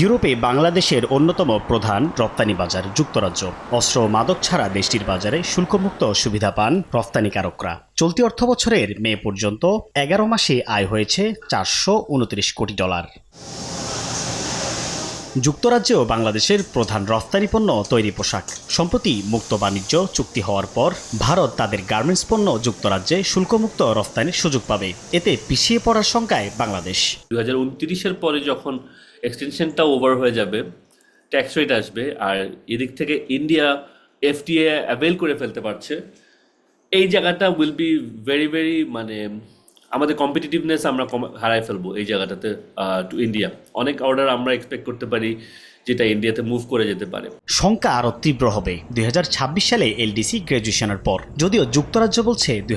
ইউরোপে বাংলাদেশের অন্যতম প্রধান রপ্তানি বাজার যুক্তরাজ্য। অস্ত্র মাদক ছাড়া দেশটির বাজারে শুল্কমুক্ত সুবিধা পান রপ্তানিকারকরা। চলতি অর্থ বছরের মে পর্যন্ত এগারো মাসে আয় হয়েছে চারশো উনত্রিশ কোটি ডলার। যুক্তরাজ্যেও বাংলাদেশের প্রধান রপ্তানি পণ্য তৈরি পোশাক। সম্প্রতি মুক্ত বাণিজ্য চুক্তি হওয়ার পর ভারত তাদের গার্মেন্টস পণ্য যুক্তরাজ্যে শুল্কমুক্ত রপ্তানির সুযোগ পাবে। এতে পিছিয়ে পড়ার সংখ্যায় বাংলাদেশ। দু হাজার পরে যখন এক্সটেনশনটা ওভার হয়ে যাবে ট্যাক্স রেট আসবে, আর এদিক থেকে ইন্ডিয়া এফটিএ অ্যাভেল করে ফেলতে পারছে, এই জায়গাটা উইল বি ভেরি ভেরি মানে আমাদের কম্পিটিটিভনেস আমরা হারায় ফেলব এই জায়গাটাতে টু ইন্ডিয়া অনেক অর্ডার আমরা এক্সপেক্ট করতে পারি যেটা ইন্ডিয়াতে মুভ করে যেতে পারে। শঙ্কা আরও তীব্র হবে। দু হাজার ছাব্বিশ সালে এলডিসি গ্র্যাজুয়েশনের পর। যদিও যুক্তরাজ্য বলছে দুই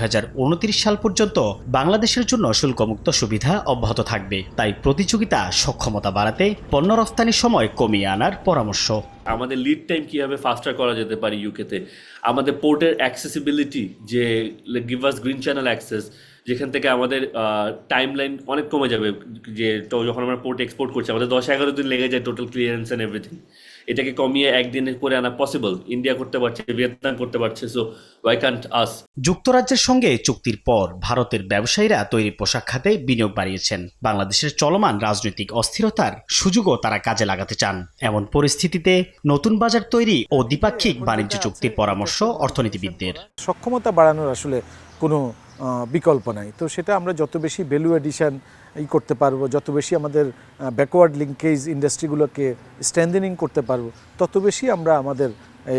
সাল পর্যন্ত বাংলাদেশের জন্য শুল্কমুক্ত সুবিধা অব্যাহত থাকবে। তাই প্রতিযোগিতা সক্ষমতা বাড়াতে পণ্য রফতানির সময় কমিয়ে আনার পরামর্শ। আমাদের লিড টাইম কীভাবে ফাস্টার করা যেতে পারে ইউকেতে আমাদের পোর্টের অ্যাক্সেসিবিলিটি যে give us green channel access যেখান থেকে আমাদের টাইম লাইন অনেক কমে যাবে যে তো যখন আমরা পোর্ট এক্সপোর্ট করছি আমাদের দশ এগারো দিন লেগে যায় টোটাল ক্লিয়ারেন্স অ্যান্ড এভরিথিং এটাকে কমিয়ে একদিনে করে আনা পসিবল ইন্ডিয়া করতে পারছে ভিয়েতনাম করতে পারছে সো ওয়াই কান্ট আস যুক্তরাজ্যের সঙ্গে চুক্তির পর ভারতের ব্যবসায়ীরা তৈরি পোশাক খাতে বিনিয়োগ বাড়িয়েছেন। বাংলাদেশের চলমান রাজনৈতিক অস্থিরতার সুযোগও তারা কাজে লাগাতে চান। এমন পরিস্থিতিতে নতুন বাজার তৈরি ও দ্বিপাক্ষিক বাণিজ্য চুক্তির পরামর্শ অর্থনীতিবিদদের। সক্ষমতা বাড়ানোর আসলে কোনো বিকল্প নাই। তো সেটা আমরা যত বেশি ভ্যালু এডিশন ই করতে পারব যত বেশি আমাদের ব্যাকওয়ার্ড লিঙ্কেজ ইন্ডাস্ট্রিগুলোকে স্ট্যান্ডেনিং করতে পারব তত বেশি আমরা আমাদের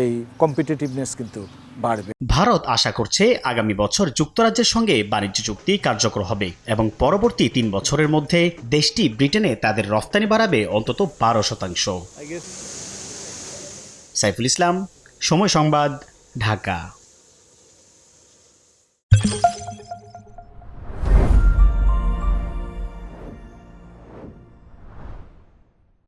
এই কম্পিটিটিভনেস কিন্তু বাড়বে। ভারত আশা করছে আগামী বছর যুক্তরাজ্যের সঙ্গে বাণিজ্য চুক্তি কার্যকর হবে এবং পরবর্তী তিন বছরের মধ্যে দেশটি ব্রিটেনে তাদের রফতানি বাড়াবে অন্তত বারো শতাংশ। সাইফুল ইসলাম সময় সংবাদ ঢাকা।